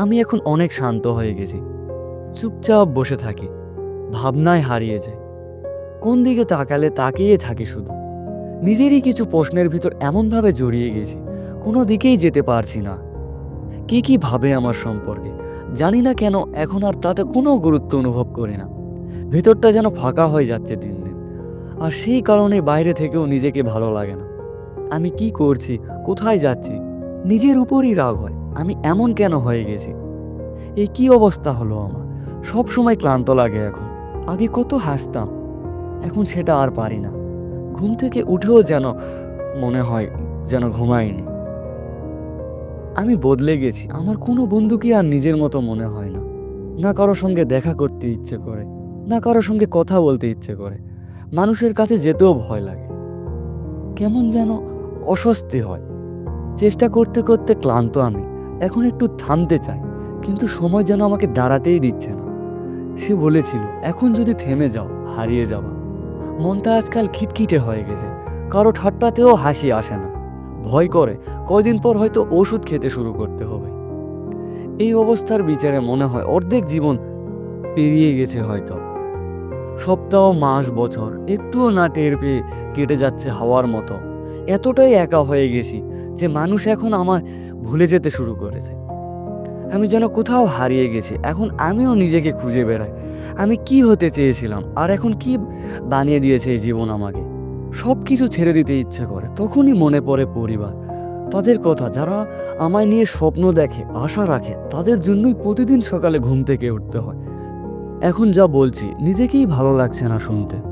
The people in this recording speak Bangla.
আমি এখন অনেক শান্ত হয়ে গেছি। চুপচাপ বসে থাকি। ভাবনায় হারিয়ে যায় কোন দিকে তাকালে তাকিয়ে থাকি শুধু। নিজেরই কিছু প্রশ্নের ভিতর এমনভাবে জড়িয়ে গেছি, কোনো দিকেই যেতে পারছি না। কে কি ভাবে আমার সম্পর্কে, জানি না কেন এখন আর তাতে কোনো গুরুত্ব অনুভব করি না। ভেতরটা যেন ফাঁকা হয়ে যাচ্ছে দিন দিন। আর সেই কারণে বাইরে থেকেও নিজেকে ভালো লাগে না। আমি কি করছি, কোথায় যাচ্ছি, নিজের উপরই রাগ হয়। আমি এমন কেন হয়ে গেছি? এই কি অবস্থা হলো আমার? সব সময় ক্লান্ত লাগে এখন। আগে কত হাসতাম, এখন সেটা আর পারি না। ঘুম থেকে উঠেও যেন মনে হয় যেন ঘুমাইনি। আমি বদলে গেছি, আমার কোনো বন্ধুকে আর নিজের মতো মনে হয় না। না কারোর সঙ্গে দেখা করতে ইচ্ছে করে, না কারোর সঙ্গে কথা বলতে ইচ্ছে করে। মানুষের কাছে যেতেও ভয় লাগে। কেমন যেন অস্বস্তি হয়। চেষ্টা করতে করতে ক্লান্ত আমি। এখন একটু থামতে চাই কিন্তু সময় যেন আমাকে দাঁড়াতেই দিচ্ছে না। সে বলেছিল, এখন যদি থেমে যাও, হারিয়ে যাওয়া মনটা আজকাল খিটখিটে হয়ে গেছে, কারও ঠাট্টাতেও হাসি আসে না। ভয় করে, কয়দিন পর হয়তো ওষুধ খেতে শুরু করতে হবে। এই অবস্থার বিচারে মনে হয় অর্ধেক জীবন পেরিয়ে গেছে হয়তো। সপ্তাহ, মাস, বছর, একটুও না টের পেয়ে কেটে যাচ্ছে হাওয়ার মতো। এতটাই একা হয়ে গেছি যে মানুষ এখন আমার ভুলে যেতে শুরু করেছে। আমি যেন কোথাও হারিয়ে গেছি, এখন আমিও নিজেকে খুঁজে বেড়াই। আমি কি হতে চেয়েছিলাম, আর এখন কি বানিয়ে দিয়েছে এই জীবন আমাকে? সব কিছু ছেড়ে দিতে ইচ্ছে করে, তখনই মনে পড়ে পরিবার। তাদের কথা, যারা আমায় নিয়ে স্বপ্ন দেখে, আশা রাখে, তাদের জন্যই প্রতিদিন সকালে ঘুম থেকে উঠতে হয়। এখন যা বলছি, নিজেকেই ভালো লাগছে না শুনতে।